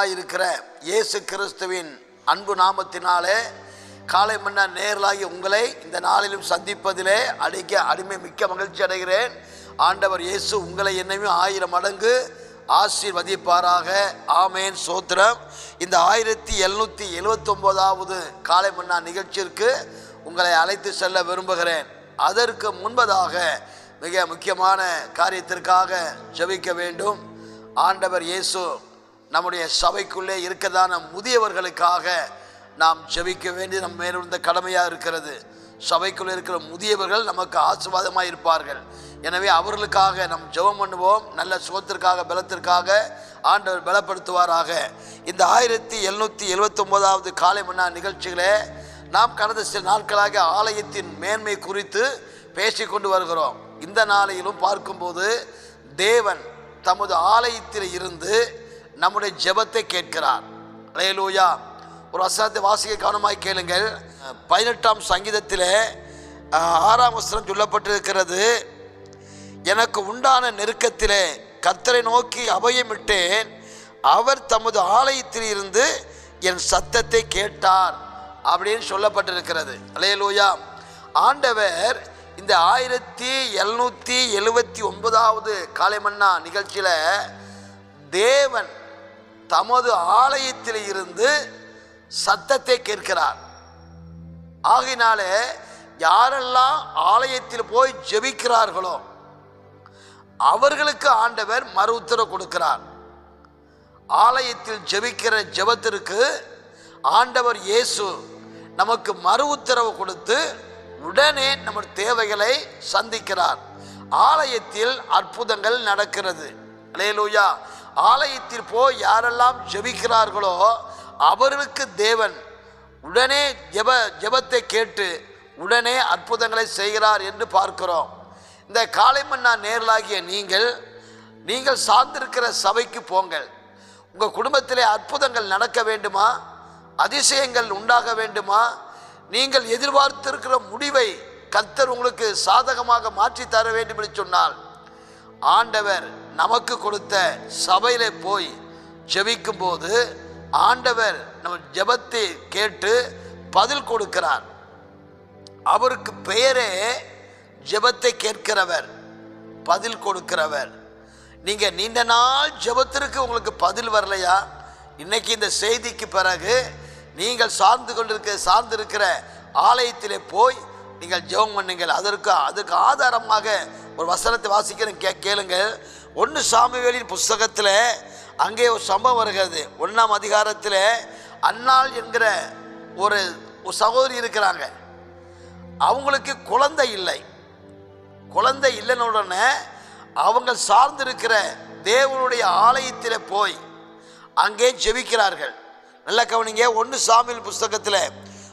இருக்கிற இயேசு கிறிஸ்துவின் அன்பு நாமத்தினாலே காலை மன்னா நேரலாகி உங்களை இந்த நாளிலும் சந்திப்பதிலே அடிக்க அடிமை மிக்க மகிழ்ச்சி அடைகிறேன். ஆண்டவர் இயேசு உங்களை என்னையும் ஆயிரம் மடங்கு ஆசீர்வதிப்பாராக. ஆமேன். சோத்திரம். இந்த ஆயிரத்தி எழுநூற்றி எழுவத்தொம்போதாவது காலை மன்னா நிகழ்ச்சிற்கு உங்களை அழைத்து செல்ல விரும்புகிறேன். அதற்கு முன்பதாக மிக முக்கியமான காரியத்திற்காக ஜெபிக்க வேண்டும். ஆண்டவர் இயேசு நம்முடைய சபைக்குள்ளே இருக்கதான முதியவர்களுக்காக நாம் ஜெபிக்க வேண்டிய நம் மேலிருந்த கடமையாக இருக்கிறது. சபைக்குள்ளே இருக்கிற முதியவர்கள் நமக்கு ஆசீர்வாதமாக இருப்பார்கள். எனவே அவர்களுக்காக நாம் ஜெபம் பண்ணுவோம். நல்ல சுகத்திற்காக பலத்திற்காக ஆண்டவர் பலப்படுத்துவாராக. இந்த ஆயிரத்தி எழுநூற்றி எழுவத்தொம்போதாவது காலை மன்னா நிகழ்ச்சிகளே நாம் கடந்த சில நாட்களாக ஆலயத்தின் மேன்மை குறித்து பேசி கொண்டு வருகிறோம். இந்த நாளையிலும் பார்க்கும்போது தேவன் தமது ஆலயத்தில் இருந்து நம்முடைய ஜெபத்தை கேட்கிறார். அலையலூயா. ஒரு வசனத்தை வாசிக்க கவனமாய் கேளுங்கள். பதினெட்டாம் சங்கீதத்திலே ஆறாம் வசனம் சொல்லப்பட்டிருக்கிறது. எனக்கு உண்டான நெருக்கத்திலே கத்தரை நோக்கி அபயமிட்டேன். அவர் தமது ஆலயத்தில் இருந்து என் சத்தத்தை கேட்டார் அப்படின்னு சொல்லப்பட்டிருக்கிறது. அலையலூயா. ஆண்டவர் இந்த ஆயிரத்தி எழுநூற்றி எழுபத்தி ஒன்பதாவது காலைமன்னா நிகழ்ச்சியில் தேவன் தமது ஆலயத்தில் இருந்து சத்தத்தை கேட்கிறார். ஆகினாலே யாரெல்லாம் ஆலயத்தில் போய் ஜெபிக்கிறார்களோ அவர்களுக்கு ஆண்டவர் மறு உத்தரவு கொடுக்கிறார். ஆலயத்தில் ஜெபிக்கிற ஜெபத்திற்கு ஆண்டவர் இயேசு நமக்கு மறு உத்தரவு கொடுத்து உடனே நம்ம தேவைகளை சந்திக்கிறார். ஆலயத்தில் அற்புதங்கள் நடக்கிறது. அலையலூயா. ஆலயத்தில் போய் யாரெல்லாம் ஜெபிக்கிறார்களோ அவர்களுக்கு தேவன் உடனே ஜெப ஜெபத்தை கேட்டு உடனே அற்புதங்களை செய்கிறார் என்று பார்க்கிறோம். இந்த காலை மன்னா நேரலாகிய நீங்கள் நீங்கள் சார்ந்திருக்கிற சபைக்கு போங்கள். உங்கள் குடும்பத்திலே அற்புதங்கள் நடக்க வேண்டுமா? அதிசயங்கள் உண்டாக வேண்டுமா? நீங்கள் எதிர்பார்த்திருக்கிற முடிவை கர்த்தர் உங்களுக்கு சாதகமாக மாற்றி தர வேண்டும் என்று சொன்னால் ஆண்டவர் நமக்கு கொடுத்த சபையில போய் ஜெபிக்கும் போது ஆண்டவர் நம்ம ஜெபத்தை கேட்டு பதில் கொடுக்கிறார். அவருக்கு பெயரே ஜெபத்தை கேட்கிறவர் பதில் கொடுக்கிறவர். நீங்க நீண்ட நாள் ஜெபத்திற்கு உங்களுக்கு பதில் வரலையா? இன்னைக்கு இந்த செய்திக்கு பிறகு நீங்கள் சார்ந்து கொண்டிருக்க சார்ந்திருக்கிற ஆலயத்திலே போய் நீங்கள் ஜெபம் பண்ணுங்கள். அதற்கு அதுக்கு ஆதாரமாக ஒரு வசனத்தை வாசிக்கிறேன் கே கேளுங்கள். ஒன்று சாமுவேலின் புஸ்தகத்தில் அங்கே ஒரு சம்பவம் வருகிறது. ஒன்றாம் அதிகாரத்தில் அன்னாள் என்கிற ஒரு ஒரு சகோதரி இருக்கிறாங்க. அவங்களுக்கு குழந்தை இல்லை. குழந்தை இல்லைன்னு உடனே அவங்க சார்ந்திருக்கிற தேவனுடைய ஆலயத்தில் போய் அங்கே ஜெபிக்கிறார்கள். நல்ல கவனிங்க ஒன்று சாமியல் புஸ்தகத்தில்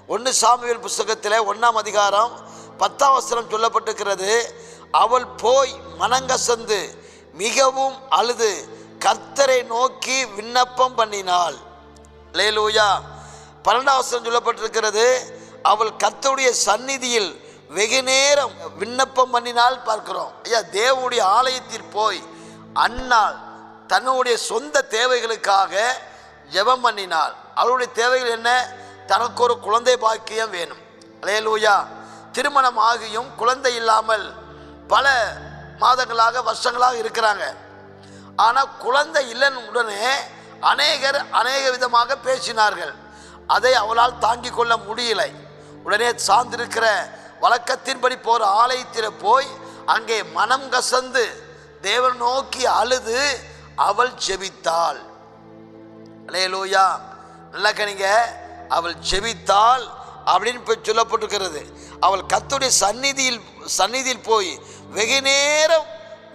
ஒன்று சாமியல் புஸ்தகத்தில் ஒன்றாம் அதிகாரம் பத்தாம் வசனம் சொல்லப்பட்டிருக்கிறது அவள் போய் மனங்கசந்து மிகவும் அழுது. கர்த்தரை நோக்கி விண்ணப்பம் பண்ணினாள். லேலூயா பன்னெண்டாவசரம் சொல்லப்பட்டிருக்கிறது அவள் கர்த்தருடைய சந்நிதியில் வெகு நேரம் விண்ணப்பம் பண்ணினால் பார்க்கிறோம். ஐயா தேவனுடைய ஆலயத்தில் போய் அன்னாள் தன்னுடைய சொந்த தேவைகளுக்காக ஜெபம் பண்ணினாள். அவளுடைய தேவைகள் என்ன? தனக்கு ஒரு குழந்தை பாக்கியம் வேணும். லேலூயா திருமணம் ஆகியும் குழந்தை இல்லாமல் பல மாதங்களாக வருஷங்களாக இருக்கிறாங்க. ஆனால் குழந்தை இல்லைன்னு உடனே அநேகர் அநேக விதமாக பேசினார்கள். அதை அவளால் தாங்கிக் கொள்ள முடியலை. உடனே சார்ந்திருக்கிற வழக்கத்தின்படி போகிற ஆலயத்தில் போய் அங்கே மனம் கசந்து தேவன் நோக்கி அழுது அவள் ஜெபித்தாள் அலையலோயா. நல்லா கணிங்க அவள் ஜெபித்தாள் அப்படின்னு போய் சொல்லப்பட்டிருக்கிறது. அவள் கத்துடைய சந்நிதியில் சந்நிதியில் போய் வெகு நேரம்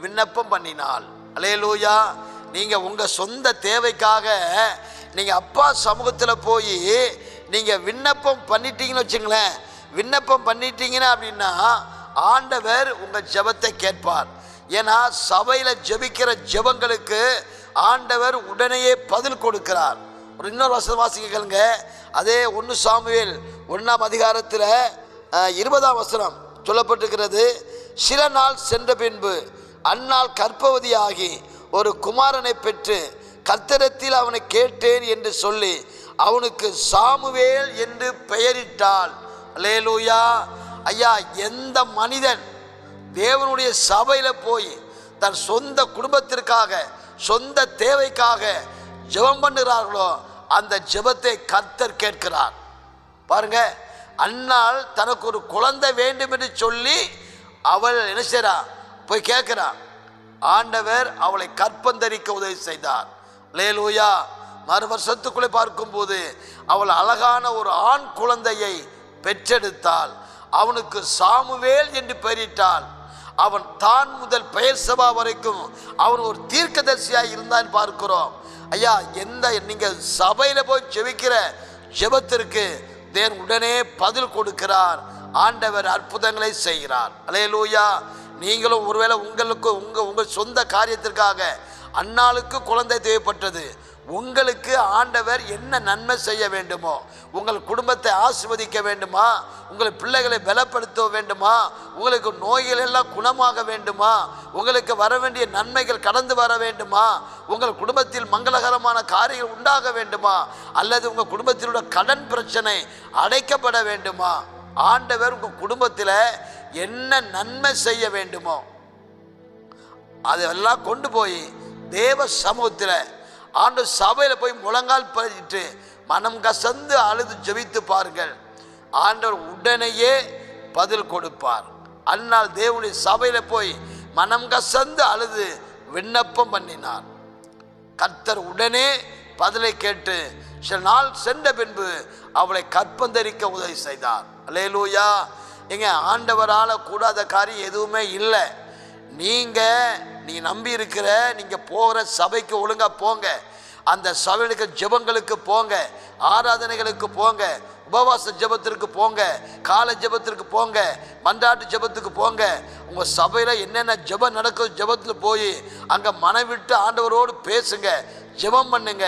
விண்ணப்பம் பண்ணினாள் அலையலூயா. நீங்கள் உங்கள் சொந்த தேவைக்காக நீங்கள் அப்பா சமூகத்தில் போய் நீங்கள் விண்ணப்பம் பண்ணிட்டீங்கன்னு வச்சுங்களேன். விண்ணப்பம் பண்ணிட்டீங்கன்னா அப்படின்னா ஆண்டவர் உங்கள் ஜபத்தை கேட்பார். ஏன்னா சபையில் ஜெபிக்கிற ஜெபங்களுக்கு ஆண்டவர் உடனேயே பதில் கொடுக்கிறார். ஒரு இன்னொரு வசனம் வாசிக்கலுங்க அதே ஒன்று சாமுவேல் ஒன்றாம் அதிகாரத்தில் இருபதாம் வசனம் சொல்லப்பட்டிருக்கிறது. சில நாள் சென்ற பின்பு அந்நாள் கற்பவதியாகி ஒரு குமாரனை பெற்று கர்த்தரத்தில் அவனை கேட்டேன் என்று சொல்லி அவனுக்கு சாமுவேல் என்று பெயரிட்டாள். லேலூயா ஐயா எந்த மனிதன் தேவனுடைய சபையில் போய் தன் சொந்த குடும்பத்திற்காக சொந்த தேவைக்காக ஜெபம் பண்ணுகிறார்களோ அந்த ஜெபத்தை கர்த்தர் கேட்கிறார். பாருங்க அன்னால் தனக்கு ஒரு குழந்தை வேண்டும் என்று சொல்லி அவள் என்ன செய்றா? போய் கேட்கிறான் ஆண்டவர் அவளை கற்பந்தரிக்க உதவி செய்தார். லேலூயா மறு வருஷத்துக்குள்ளே பார்க்கும்போது அவள் அழகான ஒரு ஆண் குழந்தையை பெற்றெடுத்தாள். அவனுக்கு சாமுவேல் என்று பெயரிட்டாள். அவன் தான் முதல் பெயர் சபா வரைக்கும் அவன் ஒரு தீர்க்கதரிசியாக இருந்தான் பார்க்கிறோம். ஐயா எந்த நீங்கள் சபையில் போய் ஜெபிக்கிற ஜெபத்திற்கு தேன் உடனே பதில் கொடுக்கிறார். ஆண்டவர் அற்புதங்களை செய்கிறார். அலையலூயா நீங்களும் ஒருவேளை உங்களுக்கு உங்கள் உங்கள் சொந்த காரியத்திற்காக அன்னாளுக்கு குழந்தை தேவைப்பட்டது. உங்களுக்கு ஆண்டவர் என்ன நன்மை செய்ய வேண்டுமோ உங்கள் குடும்பத்தை ஆசிர்வதிக்க வேண்டுமா உங்கள் பிள்ளைகளை பலப்படுத்த வேண்டுமா உங்களுக்கு நோய்கள் எல்லாம் குணமாக வேண்டுமா உங்களுக்கு வர வேண்டிய நன்மைகள் கடந்து வர வேண்டுமா உங்கள் குடும்பத்தில் மங்களகரமான காரியங்கள் உண்டாக வேண்டுமா அல்லது உங்கள் குடும்பத்தில் கடன் பிரச்சனை அடைக்கப்பட வேண்டுமா ஆண்டவர் உங்கள் குடும்பத்தில் என்ன நன்மை செய்ய வேண்டுமோ அதெல்லாம் கொண்டு போய் தேவ சமூகத்தில் ஆண்டு சபையில் போய் முழங்கால் பதிட்டு மனம் கசந்து அழுது ஜெபித்து பாருங்கள். ஆண்டவர் உடனேயே பதில் கொடுப்பார். அன்னால் தேவனுடைய சபையில் போய் மனம் கசந்து அழுது விண்ணப்பம் பண்ணினார். கர்த்தர் உடனே பதிலை கேட்டு சில நாள் சென்ற பின்பு அவளை கற்பந்தரிக்க உதவி செய்தார். அலேலூயா எங்க ஆண்டவரால் கூடாத காரியம் எதுவுமே இல்லை. நீங்கள் நீ நம்பி இருக்கிற நீங்கள் போகிற சபைக்கு ஒழுங்காக போங்க. அந்த சபைகளுக்கு ஜெபங்களுக்கு போங்க. ஆராதனைகளுக்கு போங்க. உபவாச ஜெபத்திற்கு போங்க கால ஜெபத்திற்கு போங்க மன்றாட்டு ஜெபத்துக்கு போங்க. உங்கள் சபையில் என்னென்ன ஜெபம் நடக்கும் ஜெபத்தில் போய் அங்கே மனவிட்டு ஆண்டவரோடு பேசுங்க ஜெபம் பண்ணுங்க.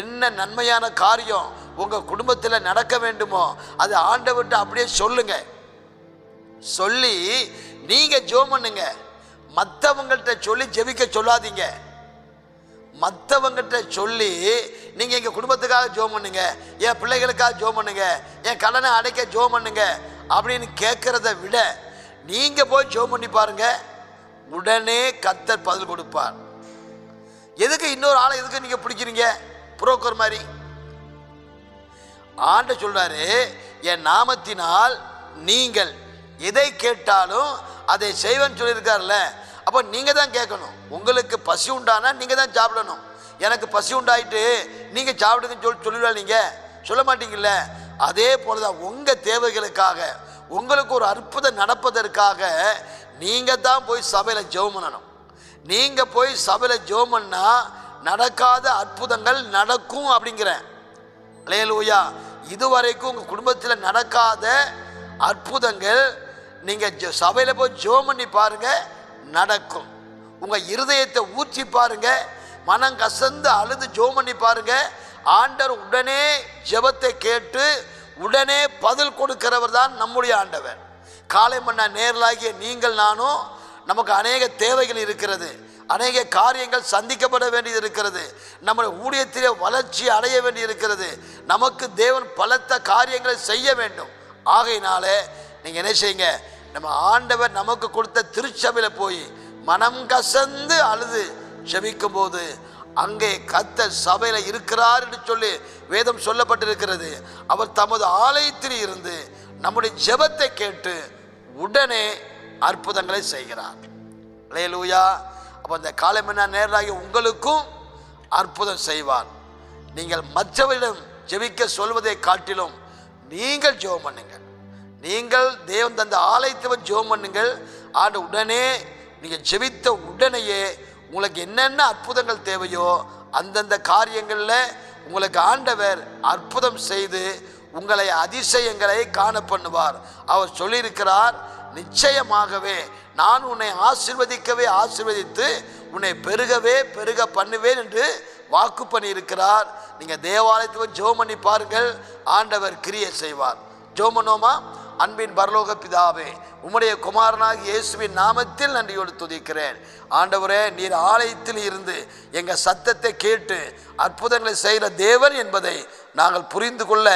என்ன நன்மையான காரியம் உங்கள் குடும்பத்தில் நடக்க வேண்டுமோ அதை ஆண்டவர்கிட்ட அப்படியே சொல்லுங்க. சொல்லி நீங்கள் ஜெபம் பண்ணுங்க. மற்றவங்கள்ட்ட சொல்லி ஜெபிக்க சொல்லாதீங்க. மற்றவங்கிட்ட சொல்லி நீங்கள் எங்கள் குடும்பத்துக்காக ஜோம் பண்ணுங்க என் பிள்ளைகளுக்காக ஜோம் பண்ணுங்க என் கடனை அடைக்க ஜோம் பண்ணுங்க அப்படின்னு கேட்குறத விட நீங்கள் போய் ஜோம் பண்ணி பாருங்க உடனே கத்தர் பதில் கொடுப்பார். எதுக்கு இன்னொரு ஆளை எதுக்கு நீங்கள் பிடிக்கிறீங்க? புரோக்கர் மாதிரி. ஆண்ட சொல்றாரு என் நாமத்தினால் நீங்கள் எதை கேட்டாலும் அதை செய்வன் சொல்லியிருக்கார்ல அப்போ நீங்கள் தான் கேட்கணும். உங்களுக்கு பசி உண்டானா நீங்கள் தான் சாப்பிடணும். எனக்கு பசி உண்டாயிட்டு நீங்கள் சாப்பிடுங்கன்னு சொல்லி சொல்லிடுவா நீங்கள் சொல்ல மாட்டீங்கல்ல? அதே போல தான் உங்கள் தேவைகளுக்காக உங்களுக்கு ஒரு அற்புதம் நடப்பதற்காக நீங்கள் தான் போய் சபையில் ஜெபம் பண்ணணும். நீங்கள் போய் சபையில் ஜெபம் பண்ணால் நடக்காத அற்புதங்கள் நடக்கும் அப்படிங்கிறேன். லேலூயா இதுவரைக்கும் உங்கள் குடும்பத்தில் நடக்காத அற்புதங்கள் நீங்கள் சபையில் போய் ஜெபம் பண்ணி பாருங்கள் நடக்கும். உங்கள் இருதயத்தை ஊற்றி பாருங்க. மனம் கசந்து அழுது ஜெபம் பண்ணி பாருங்க. ஆண்டவர் உடனே ஜெபத்தை கேட்டு உடனே பதில் கொடுக்கிறவர் தான் நம்முடைய ஆண்டவர். காலை மன்னா நேரலாகிய நீங்கள் நானும் நமக்கு அநேக தேவைகள் இருக்கிறது. அநேக காரியங்கள் சந்திக்கப்பட வேண்டியது இருக்கிறது. நம்முடைய ஊழியத்திலே வளர்ச்சி அடைய வேண்டி இருக்கிறது. நமக்கு தேவன் பலத்த காரியங்களை செய்ய வேண்டும். ஆகையினாலே நீங்கள் என்ன செய்யுங்க? நம்ம ஆண்டவர் நமக்கு கொடுத்த திருச்சபையில் போய் மனம் கசந்து அழுது செபிக்கும் போது அங்கே கத்த சபையில் இருக்கிறார் என்று சொல்லி வேதம் சொல்லப்பட்டிருக்கிறது. அவர் தமது ஆலயத்தில் இருந்து நம்முடைய ஜெபத்தை கேட்டு உடனே அற்புதங்களை செய்கிறார். லேலூயா அப்போ அந்த காலம் என்ன? நேராகி உங்களுக்கும் அற்புதம் செய்வார். நீங்கள் மற்றவரிடம் ஜெபிக்க சொல்வதை காட்டிலும் நீங்கள் ஜெபம் பண்ணுங்கள். நீங்கள் தேவன் தந்த ஆலயத்தை ஜோம் பண்ணுங்கள். ஆண்டு உடனே நீங்கள் ஜெபித்த உடனேயே உங்களுக்கு என்னென்ன அற்புதங்கள் தேவையோ அந்தந்த காரியங்களில் உங்களுக்கு ஆண்டவர் அற்புதம் செய்து உங்களை அதிசயங்களை காண பண்ணுவார். அவர் சொல்லியிருக்கிறார் நிச்சயமாகவே நான் உன்னை ஆசிர்வதிக்கவே ஆசிர்வதித்து உன்னை பெருகவே பெருக பண்ணுவேன் என்று வாக்கு பண்ணியிருக்கிறார். நீங்கள் தேவாலயத்தில் ஜோம் பண்ணி பாருங்கள். ஆண்டவர் கிரியை செய்வார். ஜோம் பண்ணுவோமா? அன்பின் பரலோக பிதாவே உம்முடைய குமாரனாக இயேசுவின் நாமத்தில் நன்றியோடு துதிக்கிறேன். ஆண்டவரே நீர் ஆலயத்தில் இருந்து எங்கள் சத்தத்தை கேட்டு அற்புதங்களை செய்கிற தேவன் என்பதை நாங்கள் புரிந்து கொள்ள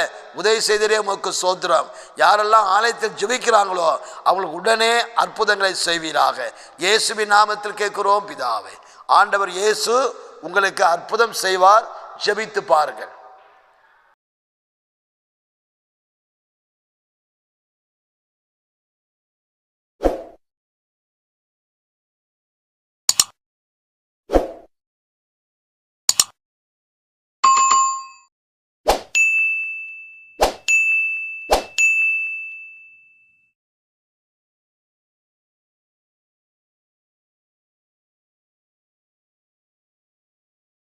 உதவி செய்தரே உமக்கு சோத்திரம் யாரெல்லாம் ஆலயத்தில் ஜெபிக்கிறாங்களோ அவங்களுக்கு உடனே அற்புதங்களை செய்வீராக. இயேசுவின் நாமத்தில் கேட்கிறோம் பிதாவே. ஆண்டவர் இயேசு உங்களுக்கு அற்புதம் செய்வார் ஜெபித்து பாருங்கள்.